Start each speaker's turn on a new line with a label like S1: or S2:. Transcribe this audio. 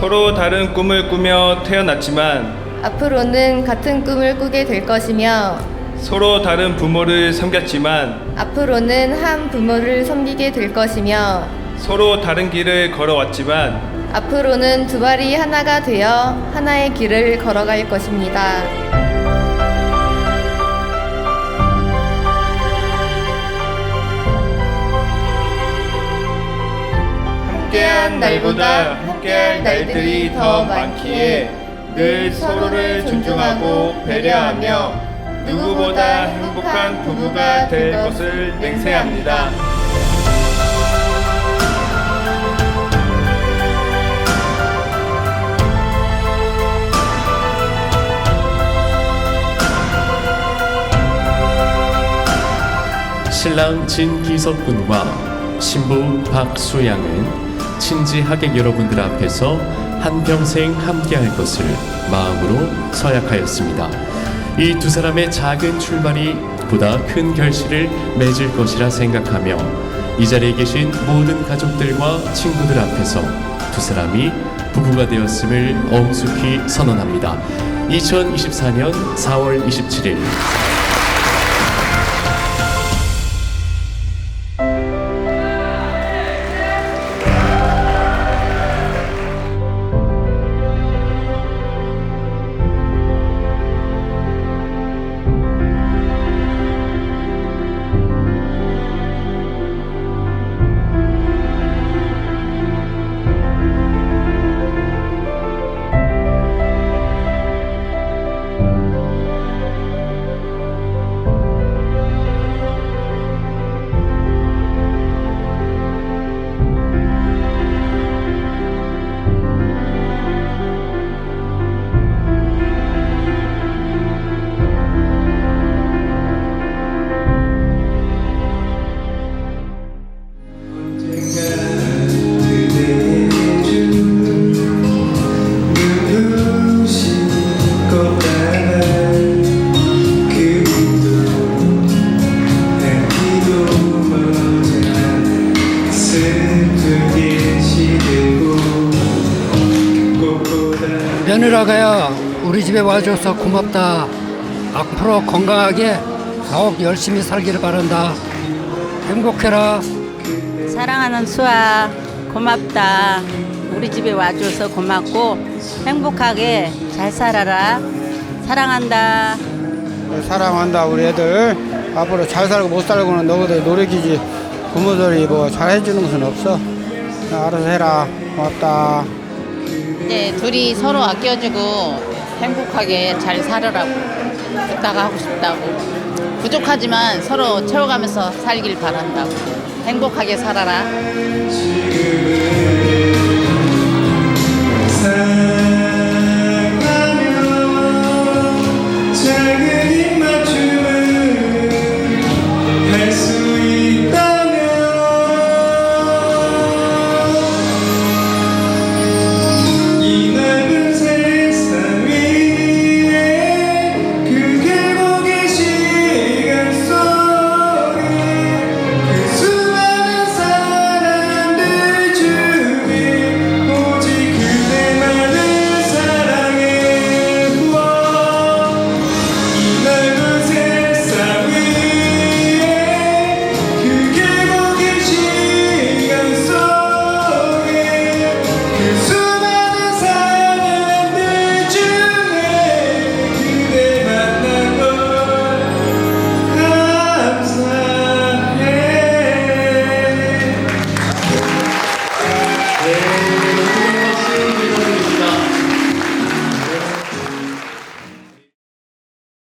S1: 서로 다른 꿈을 꾸며 태어났지만
S2: 앞으로는 같은 꿈을 꾸게 될 것이며
S1: 서로 다른 부모를 섬겼지만
S2: 앞으로는 한 부모를 섬기게 될 것이며
S1: 서로 다른 길을 걸어왔지만
S2: 앞으로는 두 발이 하나가 되어 하나의 길을 걸어갈 것입니다.
S1: 날보다 함께할 날들이 더 많기에 늘 서로를 존중하고 배려하며 누구보다 행복한 부부가 될 것을 맹세합니다.
S3: 신랑 진기석 군과 신부 박수양은 친지 하객 여러분들 앞에서 한평생 함께할 것을 마음으로 서약하였습니다. 이 두 사람의 작은 출발이 보다 큰 결실을 맺을 것이라 생각하며 이 자리에 계신 모든 가족들과 친구들 앞에서 두 사람이 부부가 되었음을 엄숙히 선언합니다. 2024년 4월 27일
S4: 며느라가야 우리 집에 와줘서 고맙다. 앞으로 건강하게 더욱 열심히 살기를 바란다. 행복해라.
S5: 사랑하는 수아 고맙다. 우리 집에 와줘서 고맙고 행복하게 잘 살아라. 사랑한다.
S6: 사랑한다 우리 애들 앞으로 잘 살고 못 살고는 너희들 노력이지 부모들이 뭐 잘 해주는 것은 없어 알아서 해라 고맙다
S7: 이제 둘이 서로 아껴주고 행복하게 잘 살으라고 부탁 하고 싶다고 부족하지만 서로 채워가면서 살길 바란다고 행복하게 살아라.